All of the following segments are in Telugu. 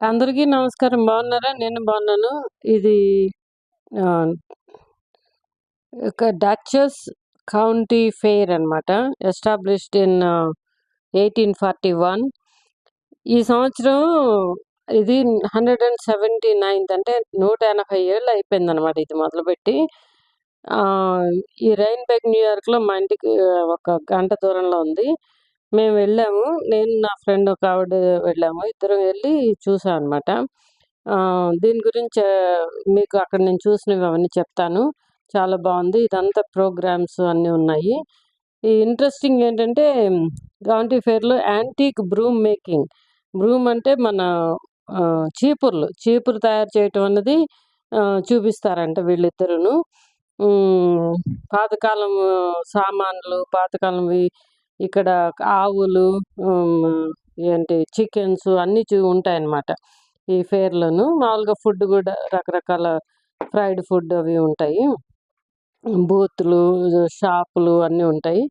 అందరికీ నమస్కారం. బాగున్నారా? నేను బాగున్నాను. ఇది ఒక డచెస్ కౌంటీ ఫెయిర్ అనమాట. Established in 1841. ఈ సంవత్సరం ఇది 179థ్ అంటే 180 ఏళ్ళు అయిపోయిందనమాట ఇది మొదలుపెట్టి. ఈ రైన్బెగ్ న్యూయార్క్‌లో మా ఇంటికి ఒక గంట దూరంలో ఉంది. మేము వెళ్ళాము. నేను నా ఫ్రెండ్ ఒక ఆవిడ వెళ్ళాము. ఇద్దరం వెళ్ళి చూసాం అనమాట దీని గురించి మీకు అక్కడ నేను చూసినవి అవన్నీ చెప్తాను. చాలా బాగుంది ఇదంతా ప్రోగ్రామ్స్ అన్నీ ఉన్నాయి. ఈ ఇంట్రెస్టింగ్ ఏంటంటే కౌంటీ ఫేర్లో యాంటీక్ బ్రూమ్ మేకింగ్. బ్రూమ్ అంటే మన చీపుర్లు. చీపురు తయారు చేయటం అన్నది చూపిస్తారంట వీళ్ళిద్దరును పాతకాలం సామాన్లు, పాతకాలంవి ఇక్కడ ఆవులు, ఏంటి చికెన్స్ అన్నీ చు ఉంటాయన్నమాట. ఈ ఫెయిర్‌లోను. మామూలుగా ఫుడ్ కూడా రకరకాల ఫ్రైడ్ ఫుడ్ అవి ఉంటాయి. బూతులు, షాపులు అన్నీ ఉంటాయి.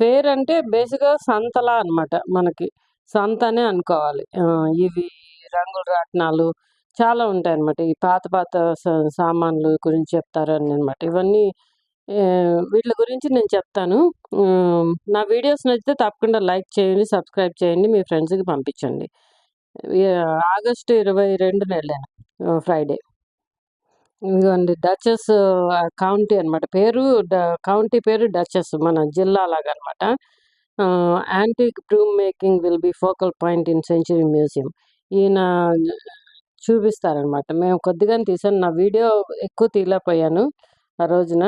ఫేర్ అంటే బేసిక్‌గా సంతలా అనమాట మనకి. సంతనే అనుకోవాలి. ఇవి రంగుల రాట్నాలు చాలా ఉంటాయన్నమాట. ఈ పాత పాత సామాన్లు గురించి చెప్తారనమాట. ఇవన్నీ వీటి గురించి నేను చెప్తాను. నా వీడియోస్ నచ్చితే తప్పకుండా లైక్ చేయండి, సబ్స్క్రైబ్ చేయండి. మీ ఫ్రెండ్స్‌కి పంపించండి. ఆగస్టు ఇరవై రెండున వెళ్ళాను ఫ్రైడే. ఇదిగోండి డచెస్ కౌంటీ అనమాట. పేరు డ కౌంటీ పేరు డచెస్ మన జిల్లా లాగనమాట. అనమాట antique broom making will be focal point in century museum. ఈయన చూపిస్తారనమాట. మేము కొద్దిగానే తీసాను. నా వీడియో ఎక్కువ తీయలేకపోయాను ఆ రోజున.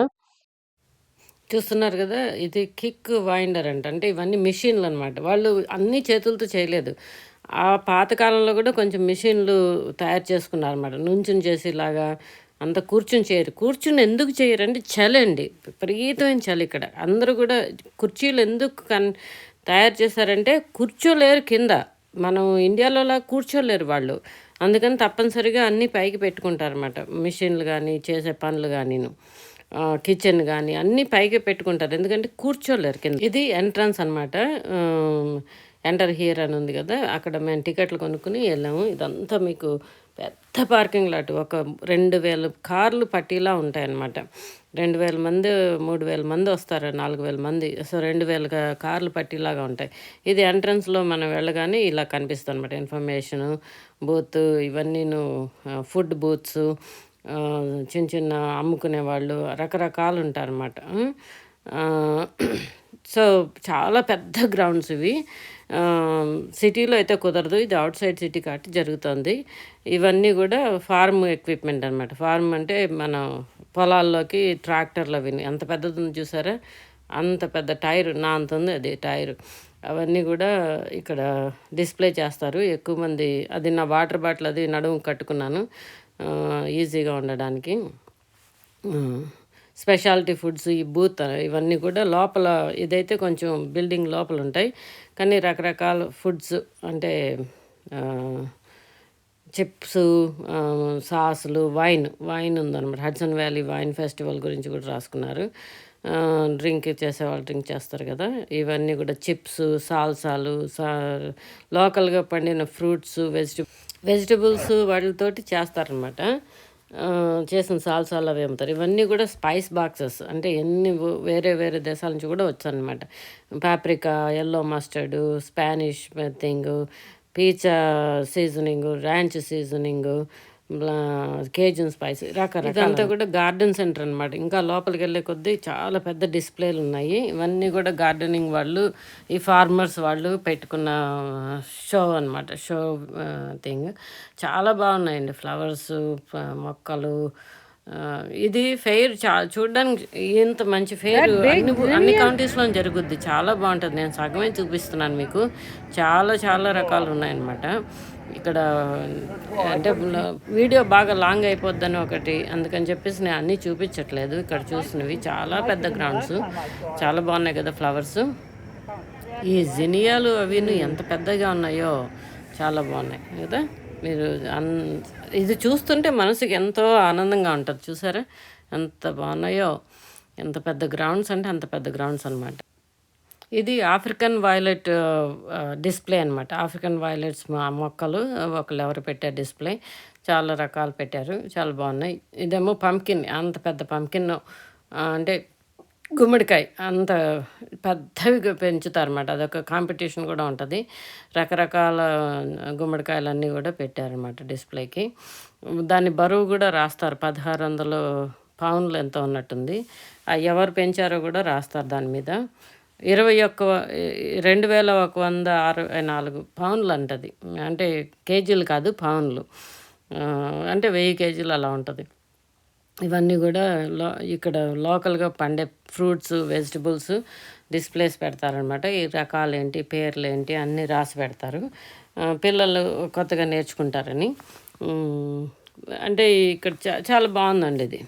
చూస్తున్నారు కదా ఇది కిక్ వైండర్ అంట. అంటే ఇవన్నీ మిషన్లు అనమాట వాళ్ళు అన్నీ చేతులతో చేయలేదు. ఆ పాతకాలంలో కూడా కొంచెం మిషన్‌లు తయారు చేసుకున్నారు అనమాట నుంచుని చేసేలాగా అంత కూర్చొని చేయరు. కూర్చుని ఎందుకు చేయరంటే చలండి. విపరీతమైన చలి ఇక్కడ. అందరూ కూడా కుర్చీలు ఎందుకు కన్ తయారు చేశారంటే కూర్చోలేరు కింద. మనం ఇండియాలోలా కూర్చోలేరు వాళ్ళు. అందుకని తప్పనిసరిగా అన్నీ పైకి పెట్టుకుంటారు అనమాట మిషన్‌లు కానీ చేసే పనులు గానీను. కిచెన్ కానీ అన్నీ పైకి పెట్టుకుంటారు. ఎందుకంటే కూర్చోలేరు కింద. ఇది ఎంట్రన్స్ అనమాట. ఎంటర్ హియర్ అని ఉంది కదా అక్కడ మేము టికెట్లు కొనుక్కుని వెళ్ళాము ఇదంతా మీకు పెద్ద పార్కింగ్ లాట్. ఒక 2000 కార్లు పట్టేలా ఉంటాయన్నమాట. 2000 మంది, మూడు వేల మంది వస్తారు. 4000 మంది. సో, రెండు వేల కార్లు పట్టీలాగా ఉంటాయి. ఇది ఎంట్రన్స్‌లో మనం వెళ్ళగానే ఇలా కనిపిస్తుంది అనమాట ఇన్ఫర్మేషను బూత్ ఇవన్నీను ఫుడ్ బూత్సు చిన్న చిన్న అమ్ముకునే వాళ్ళు రకరకాలు ఉంటారన్నమాట సో, చాలా పెద్ద గ్రౌండ్స్ ఇవి. సిటీలో అయితే కుదరదు. ఇది అవుట్ సైడ్ సిటీ కాబట్టి జరుగుతుంది ఇవన్నీ కూడా ఫార్మ్ ఎక్విప్‌మెంట్ అనమాట. ఫార్మ్ అంటే మన పొలాల్లోకి ట్రాక్టర్లు అవి ఎంత పెద్దది చూసారా? అంత పెద్ద టైర్ నా అంత ఉంది అది టైరు. అవన్నీ కూడా ఇక్కడ డిస్‌ప్లే చేస్తారు. ఎక్కువ మంది అది నా వాటర్ బాటిల్ అది నడుము కట్టుకున్నాను. ఈజీగా ఉండడానికి. స్పెషాలిటీ ఫుడ్స్ ఈ బూత్ ఇవన్నీ కూడా లోపల ఇదైతే కొంచెం బిల్డింగ్ లోపల ఉంటాయి కానీ రకరకాల ఫుడ్స్ అంటే చిప్స్ సాసులు, వైన్, వైన్ ఉందన్నమాట హడ్సన్ వ్యాలీ వైన్ ఫెస్టివల్ గురించి కూడా రాసుకున్నారు. డ్రింక్ చేసేవాళ్ళు డ్రింక్ చేస్తారు కదా ఇవన్నీ కూడా చిప్స్ సాల్సాలు, సా లోకల్‌గా పండిన ఫ్రూట్స్ వెజిట వెజిటబుల్స్ వాటితోటి చేస్తారనమాట. చేసిన సాల్సాలు అవి అమ్ముతారు. ఇవన్నీ కూడా స్పైస్ బాక్సెస్. అంటే ఎన్ని వేరే వేరే దేశాల నుంచి కూడా వచ్చానమాట paprika, yellow mustard, Spanish thing పీచా seasoning, ranch seasoning Cajun spice రకరకాల ఇదంతా కూడా గార్డెన్ సెంటర్ అనమాట. ఇంకా లోపలికెళ్ళే కొద్దీ చాలా పెద్ద డిస్‌ప్లేలున్నాయి. ఇవన్నీ గూడా గార్డెనింగ్ వాళ్ళు, ఈ ఫార్మర్స్ వాళ్ళు పెట్టుకున్న షో అనమాట. Show thing. చాలా బావున్నాయండి. ఫ్లవర్సు, మొక్కలు ఇది ఫెయిర్ చా చూడ్డానికి ఇంత మంచి ఫెయిర్ అన్ని అన్ని కౌంటీస్‌లోను జరుగుద్ది. చాలా బావుంటది. నేను సగమే చూపిస్తున్నాను మీకు. చాలా చాలా రకాలున్నాయనమాట. ఇక్కడ అంటే వీడియో బాగా లాంగ్ అయిపోద్దని ఒకటి. అందుకని చెప్పేసి నేను అన్నీ చూపించట్లేదు ఇక్కడ చూసినవి చాలా పెద్ద గ్రౌండ్స్ చాలా బాగున్నాయి కదా ఫ్లవర్స్ ఈ జినియాలు అవిను ఎంత పెద్దగా ఉన్నాయో చాలా బాగున్నాయి కదా మీరు అన్ ఇది చూస్తుంటే మనసుకి ఎంతో ఆనందంగా ఉంటుంది చూసారా? ఎంత బాగున్నాయో ఎంత పెద్ద గ్రౌండ్స్ అంటే అంత పెద్ద గ్రౌండ్స్ అనమాట. ఇది ఆఫ్రికన్ వైలెట్ డిస్ప్లే అనమాట ఆఫ్రికన్ వైలెట్స్ మొక్కలు ఒకళ్ళు ఎవరు పెట్టారు డిస్ప్లే చాలా రకాలు పెట్టారు చాలా బాగున్నాయి. ఇదేమో పంకిన్ అంత పెద్ద పంకిన్ అంటే గుమ్మడికాయ అంత పెద్దవి పెంచుతారన్నమాట. అదొక కాంపిటీషన్ కూడా ఉంటుంది. రకరకాల గుమ్మడికాయలన్నీ కూడా పెట్టారన్నమాట డిస్ప్లేకి. దాని బరువు కూడా రాస్తారు పదహారు వందలు పౌన్లు ఎంత ఉన్నట్టుంది. ఎవరు పెంచారో కూడా రాస్తారు దాని మీద. ఇరవై ఒక్క రెండు వేల ఒక వంద అరవై నాలుగు పౌన్లు అంటది అంటే కేజీలు కాదు పౌన్లు అంటే వెయ్యి కేజీలు అలా ఉంటుంది. ఇవన్నీ కూడా లో ఇక్కడ లోకల్గా పండే ఫ్రూట్స్ వెజిటబుల్స్ డిస్ప్లేస్ పెడతారనమాట ఈ రకాలు ఏంటి పేర్లు ఏంటి అన్నీ రాసి పెడతారు. పిల్లలు కొత్తగా నేర్చుకుంటారని. అంటే ఇక్కడ చాలా బాగుందండి ఇది.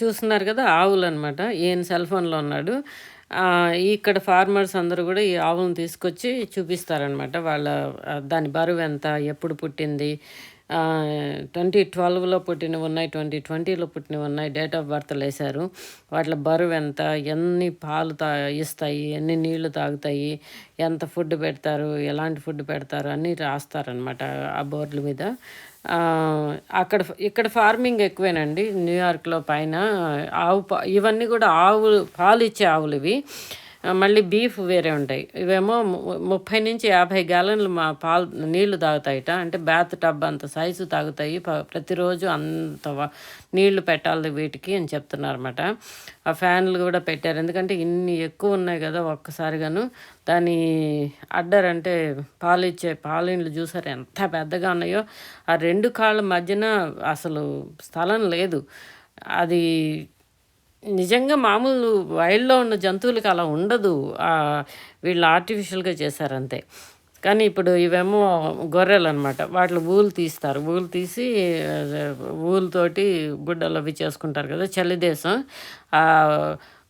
చూస్తున్నారు కదా ఆవులు అనమాట ఈయన సెల్ ఫోన్లో ఉన్నాడు. ఇక్కడ ఫార్మర్స్ అందరూ కూడా ఈ ఆవులను తీసుకొచ్చి చూపిస్తారనమాట వాళ్ళ దాని బరువు ఎంత ఎప్పుడు పుట్టింది ట్వంటీ ట్వెల్వ్లో పుట్టినవి ఉన్నాయి ట్వంటీ ట్వంటీలో పుట్టినవి ఉన్నాయి డేట్ ఆఫ్ బర్త్లు వేశారు. వాటి బరువు ఎంత ఎన్ని పాలు తా ఇస్తాయి ఎన్ని నీళ్ళు తాగుతాయి ఎంత ఫుడ్ పెడతారు ఎలాంటి ఫుడ్ పెడతారు అన్నీ రాస్తారనమాట ఆ బోర్డుల మీద. అక్కడ ఇక్కడ ఫార్మింగ్ ఎక్కువేనండి న్యూయార్క్లో పైన. ఆవు ఇవన్నీ కూడా ఆవులు పాలు ఇచ్చే ఆవులు ఇవి మళ్ళీ బీఫ్ వేరే ఉంటాయి. ఇవేమో ముప్పై నుంచి యాభై గ్యాలన్లు మా పాలు నీళ్ళు తాగుతాయిట. అంటే బ్యాత్ టబ్ అంత సైజు తాగుతాయి. ప్రతిరోజు అంత నీళ్ళు పెట్టాలి వీటికి అని చెప్తున్నారన్నమాట. ఆ ఫ్యాన్లు కూడా పెట్టారు. ఎందుకంటే ఇన్ని ఎక్కువ ఉన్నాయి కదా ఒక్కసారిగాను. దాని అడ్డర్ అంటే పాలు ఇచ్చే పాలిండ్లు చూసారు ఎంత పెద్దగా ఉన్నాయో. ఆ రెండు కాళ్ళ మధ్యన అసలు స్థలం లేదు. అది నిజంగా మామూలు వైల్డ్లో ఉన్న జంతువులకి అలా ఉండదు. వీళ్ళు ఆర్టిఫిషియల్గా చేశారంతే. కానీ ఇప్పుడు ఇవేమో గొర్రెలు అనమాట వాటిలో ఊలు తీస్తారు. ఊలు తీసి ఊలుతోటి గుడ్డలు అవి చేసుకుంటారు కదా చలిదేశం ఆ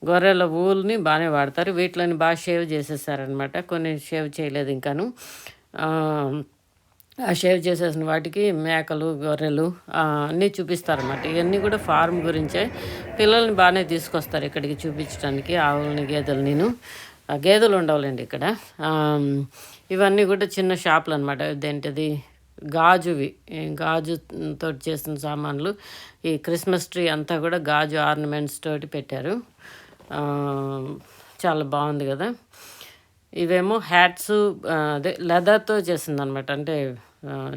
గొర్రెల ఊల్ని బాగానే వాడతారు. వీటిలోని బాగా షేవ్ చేసేసారనమాట. కొన్ని షేవ్ చేయలేదు ఇంకాను. షేవ్ చేసేసిన వాటికి మేకలు గొర్రెలు అన్నీ చూపిస్తారన్నమాట. ఇవన్నీ కూడా ఫార్మ్ గురించే. పిల్లల్ని బాగానే తీసుకొస్తారు ఇక్కడికి చూపించడానికి ఆవులని గేదెలు నేను గేదెలు ఉండవులేండి ఇక్కడ. ఇవన్నీ కూడా చిన్న షాపులు అనమాట ఇదేంటిది? గాజువి. గాజుతో చేసిన సామాన్లు. ఈ క్రిస్మస్ ట్రీ అంతా కూడా గాజు ఆర్నమెంట్స్ తోటి పెట్టారు. చాలా బాగుంది కదా. ఇవేమో హ్యాట్స్ అదే లెదర్తో చేసిందనమాట అంటే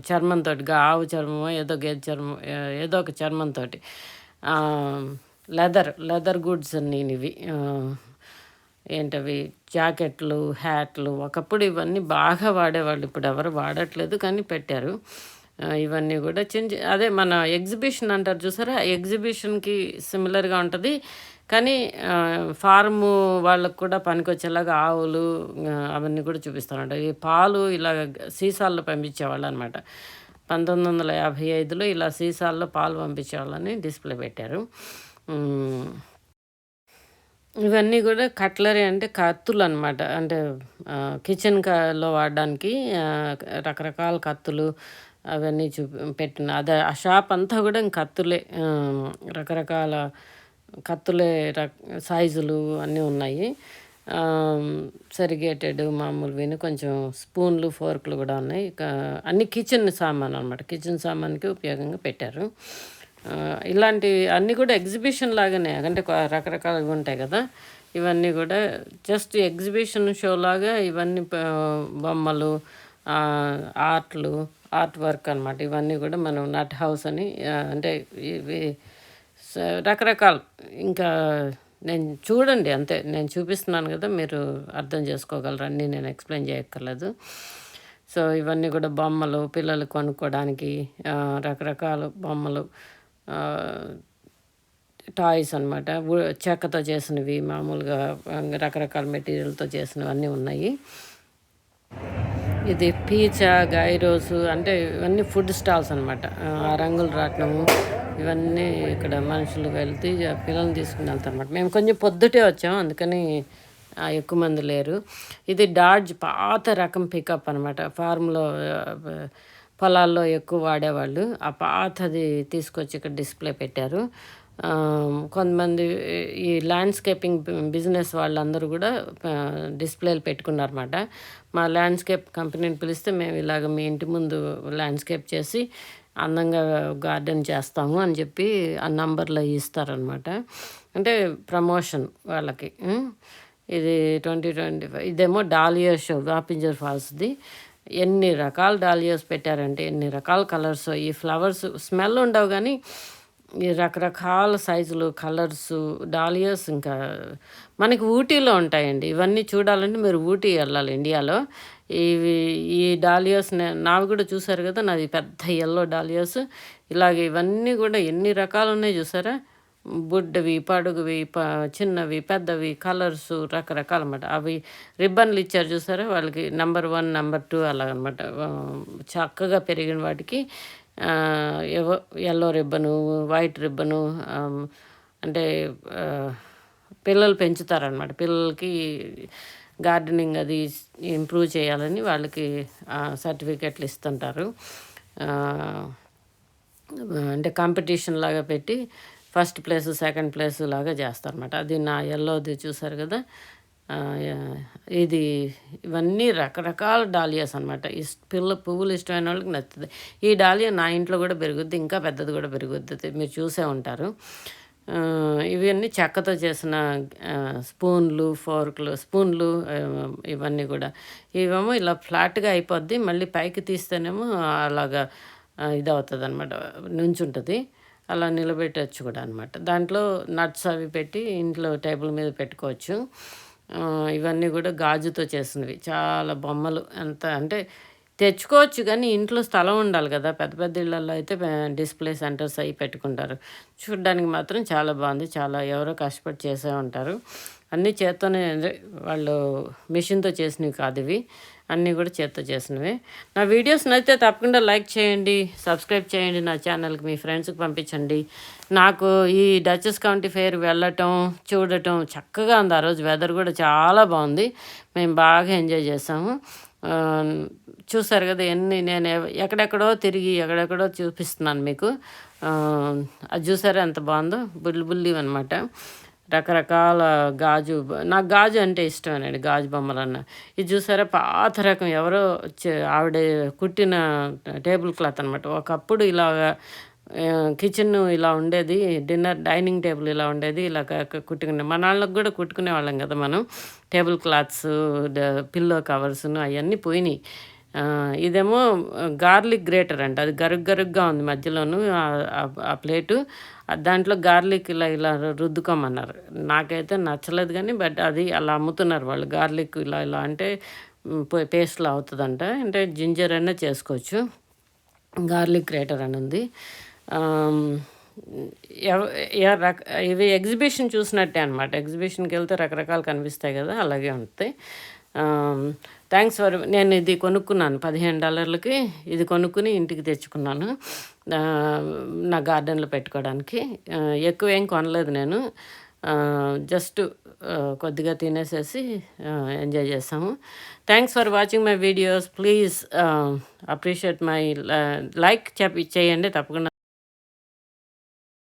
చర్మంతో ఆవు చర్మమో ఏదో గేదె చర్మం ఏదో ఒక చర్మంతో లెదర్ లెదర్ గుడ్స్ అన్నీ ఇవి ఏంటవి? జాకెట్లు హ్యాట్లు ఒకప్పుడు ఇవన్నీ బాగా వాడేవాళ్ళు. ఇప్పుడు ఎవరు వాడట్లేదు కానీ పెట్టారు. ఇవన్నీ కూడా చిన్న అదే మన ఎగ్జిబిషన్ అంటారు చూసారా? ఎగ్జిబిషన్కి సిమిలర్గా ఉంటుంది. కానీ ఫార్ము వాళ్ళకు కూడా పనికొచ్చేలాగా ఆవులు అవన్నీ కూడా చూపిస్తారంట. ఈ పాలు ఇలా సీసాల్లో పంపించేవాళ్ళు అనమాట పంతొమ్మిది వందల యాభై ఐదులో ఇలా సీసాల్లో పాలు పంపించేవాళ్ళని డిస్ప్లే పెట్టారు. ఇవన్నీ కూడా కట్లరీ అంటే కత్తులు అనమాట అంటే కిచెన్లో వాడడానికి రకరకాల కత్తులు అవన్నీ చూపి పెట్టిన. అదే ఆ షాప్ అంతా కూడా కత్తులే రకరకాల కత్తులే సైజులు అన్నీ ఉన్నాయి. సరిగేటెడ్ మామూలువి కొంచెం స్పూన్లు ఫోర్క్లు కూడా ఉన్నాయి. అన్ని కిచెన్ సామాన్ అనమాట కిచెన్ సామాన్కి ఉపయోగంగా పెట్టారు. ఇలాంటి అన్నీ కూడా ఎగ్జిబిషన్ లాగానే అంటే రకరకాలుగా ఉంటాయి కదా. ఇవన్నీ కూడా జస్ట్ ఎగ్జిబిషన్ షో లాగా ఇవన్నీ బొమ్మలు ఆర్ట్లు ఆర్ట్ వర్క్ అనమాట ఇవన్నీ కూడా మనం నట్ హౌస్ అని అంటే ఇవి రకరకాలు. ఇంకా నేను చూడండి అంతే. నేను చూపిస్తున్నాను కదా మీరు అర్థం చేసుకోగలరు. అన్నీ నేను ఎక్స్ప్లెయిన్ చేయక్కర్లేదు. సో ఇవన్నీ కూడా బొమ్మలు పిల్లలు కొనుక్కోవడానికి రకరకాల బొమ్మలు టాయ్స్ అనమాట చెక్కతో చేసినవి మామూలుగా రకరకాల మెటీరియల్తో చేసినవి అన్నీ ఉన్నాయి. ఇది పీచా గైరోసు అంటే ఇవన్నీ ఫుడ్ స్టాల్స్ అనమాట ఆ రంగులు రాట్నము ఇవన్నీ ఇక్కడ మనుషులు వెళ్తే పిల్లల్ని తీసుకుని వెళ్తాం అనమాట మేము కొంచెం పొద్దుటే వచ్చాం అందుకని ఎక్కువ మంది లేరు. ఇది డాడ్జ్ పాత రకం పికప్ అనమాట ఫార్మ్లో పొలాల్లో ఎక్కువ వాడేవాళ్ళు. ఆ పాతది తీసుకొచ్చి ఇక్కడ డిస్ప్లే పెట్టారు. కొంతమంది ఈ ల్యాండ్స్కేపింగ్ బిజినెస్ వాళ్ళందరూ కూడా డిస్ప్లేలు పెట్టుకున్నారన్నమాట. మా ల్యాండ్స్కేప్ కంపెనీని పిలిస్తే మేము ఇలాగ మీ ఇంటి ముందు ల్యాండ్స్కేప్ చేసి అందంగా గార్డెన్ చేస్తాము అని చెప్పి ఆ నంబర్లో ఇస్తారనమాట అంటే ప్రమోషన్ వాళ్ళకి ఇది ట్వంటీ ట్వంటీ ఫైవ్ ఇదేమో డాలియా షో గాపింజర్ ఫాల్స్ది ఎన్ని రకాల డాలియాస్ పెట్టారంటే ఎన్ని రకాల కలర్స్ ఈ ఫ్లవర్స్ స్మెల్ ఉండవు కానీ రకరకాల సైజులు కలర్స్ డాలియాస్ ఇంకా మనకి ఊటీలో ఉంటాయండి. ఇవన్నీ చూడాలంటే మీరు ఊటీ వెళ్ళాలి ఇండియాలో. ఇవి ఈ డాలియాస్ నావి కూడా చూసారు కదా నాది పెద్ద ఎల్లో డాలియాస్. ఇలాగే ఇవన్నీ కూడా ఎన్ని రకాలు ఉన్నాయి చూసారా? బుడ్డవి పడుగువి ప చిన్నవి పెద్దవి కలర్స్ రకరకాల అన్నమాట. అవి రిబ్బన్లు ఇచ్చారు చూసారా? వాళ్ళకి నెంబర్ వన్ నెంబర్ టూ అలాగనమాట. చక్కగా పెరిగిన వాటికి ఏవో ఎల్లో రిబ్బను వైట్ రిబ్బను అంటే పిల్లలు పెంచుతారనమాట పిల్లలకి గార్డెనింగ్ అది ఇంప్రూవ్ చేయాలని వాళ్ళకి సర్టిఫికెట్లు ఇస్తుంటారు. అంటే కాంపిటీషన్ లాగా పెట్టి ఫస్ట్ ప్లేస్ సెకండ్ ప్లేస్ లాగా చేస్తారన్నమాట. అది నా ఎల్లోది చూసారు కదా? ఇది ఇవన్నీ రకరకాల డాలియాస్ అనమాట ఇస్ పిల్ల పువ్వులు ఇష్టమైన వాళ్ళకి నచ్చుతుంది ఈ డాలియా నా ఇంట్లో కూడా పెరుగుద్ది ఇంకా పెద్దది కూడా పెరుగుద్ది. మీరు చూసే ఉంటారు. ఇవన్నీ చెక్కతో చేసిన స్పూన్లు ఫోర్క్లు స్పూన్లు ఇవన్నీ కూడా. ఇవేమో ఇలా ఫ్లాట్గా అయిపోద్ది మళ్ళీ పైకి తీస్తేనేమో అలాగా ఇది అవుతుంది అనమాట నుంచుంటుంది. అలా నిలబెట్టచ్చు కూడా అనమాట దాంట్లో నట్స్ అవి పెట్టి ఇంట్లో టేబుల్ మీద పెట్టుకోవచ్చు. ఇవన్నీ కూడా గాజుతో చేసినవి. చాలా బొమ్మలు. ఎంత అంటే తెచ్చుకోవచ్చు కానీ ఇంట్లో స్థలం ఉండాలి కదా. పెద్ద పెద్ద ఇళ్ళల్లో అయితే డిస్ప్లే సెంటర్స్ అవి పెట్టుకుంటారు. చూడడానికి మాత్రం చాలా బాగుంది. చాలా ఎవరో కష్టపడి చేసే ఉంటారు. అన్నీ చేత్తోనే వాళ్ళు మిషన్తో చేసినవి కాదు ఇవి. అన్నీ కూడా చేత్తో చేసినవి. నా వీడియోస్ నచ్చితే తప్పకుండా లైక్ చేయండి సబ్స్క్రైబ్ చేయండి నా ఛానల్కి మీ ఫ్రెండ్స్కి పంపించండి. నాకు ఈ డచెస్ కౌంటీ ఫెయిర్ వెళ్ళటం చూడటం చక్కగా ఉంది. ఆ రోజు వెదర్ కూడా చాలా బాగుంది. మేము బాగా ఎంజాయ్ చేసాము. చూసారు కదా ఎన్ని నేను ఎక్కడెక్కడో తిరిగి ఎక్కడెక్కడో చూపిస్తున్నాను మీకు. అది చూసారా ఎంత బాగుందో? బుల్లి బుల్లి అనమాట రకరకాల గాజు నాకు గాజు అంటే ఇష్టమేనండి గాజు బొమ్మలన్న. ఇది చూసారా? పాత రకం. ఎవరో చే- ఆవిడ కుట్టిన టేబుల్ క్లాత్ అనమాట ఒకప్పుడు ఇలాగా కిచెన్ ఇలా ఉండేది డిన్నర్ డైనింగ్ టేబుల్ ఇలా ఉండేది ఇలా కుట్టుకునే మన వాళ్ళకి కూడా కుట్టుకునే వాళ్ళం కదా మనం. టేబుల్ క్లాత్స్ పిల్లో కవర్స్ను అవన్నీ పోయినాయి. ఇదేమో గార్లిక్ గ్రేటర్ అంట అది గరుగ్ గరుగ్గా ఉంది మధ్యలోను ఆ- ప్లేటు దాంట్లో గార్లిక్ ఇలా ఇలా రుద్దుకోమన్నారు. నాకైతే నచ్చలేదు కానీ బట్ అది అలా అమ్ముతున్నారు వాళ్ళు. గార్లిక్ ఇలా ఇలా అంటే పేస్ట్లో అవుతుందంట. అంటే జింజర్ అయినా చేసుకోవచ్చు. గార్లిక్ గ్రేటర్ అని ఉంది. రక ఇవి ఎగ్జిబిషన్ చూసినట్టే అనమాట ఎగ్జిబిషన్కి వెళ్తే రకరకాలు కనిపిస్తాయి కదా అలాగే ఉంటాయి. థ్యాంక్స్ ఫర్ నేను ఇది కొనుక్కున్నాను పదిహేను డాలర్లకి ఇది కొనుక్కుని ఇంటికి తెచ్చుకున్నాను. నా గార్డెన్లో పెట్టుకోవడానికి. ఎక్కువ ఏం కొనలేదు నేను. జస్ట్ కొద్దిగా తినేసేసి ఎంజాయ్ చేసాము thanks for watching my videos. Please appreciate my like చెప్పి చేయండి తప్పకుండా.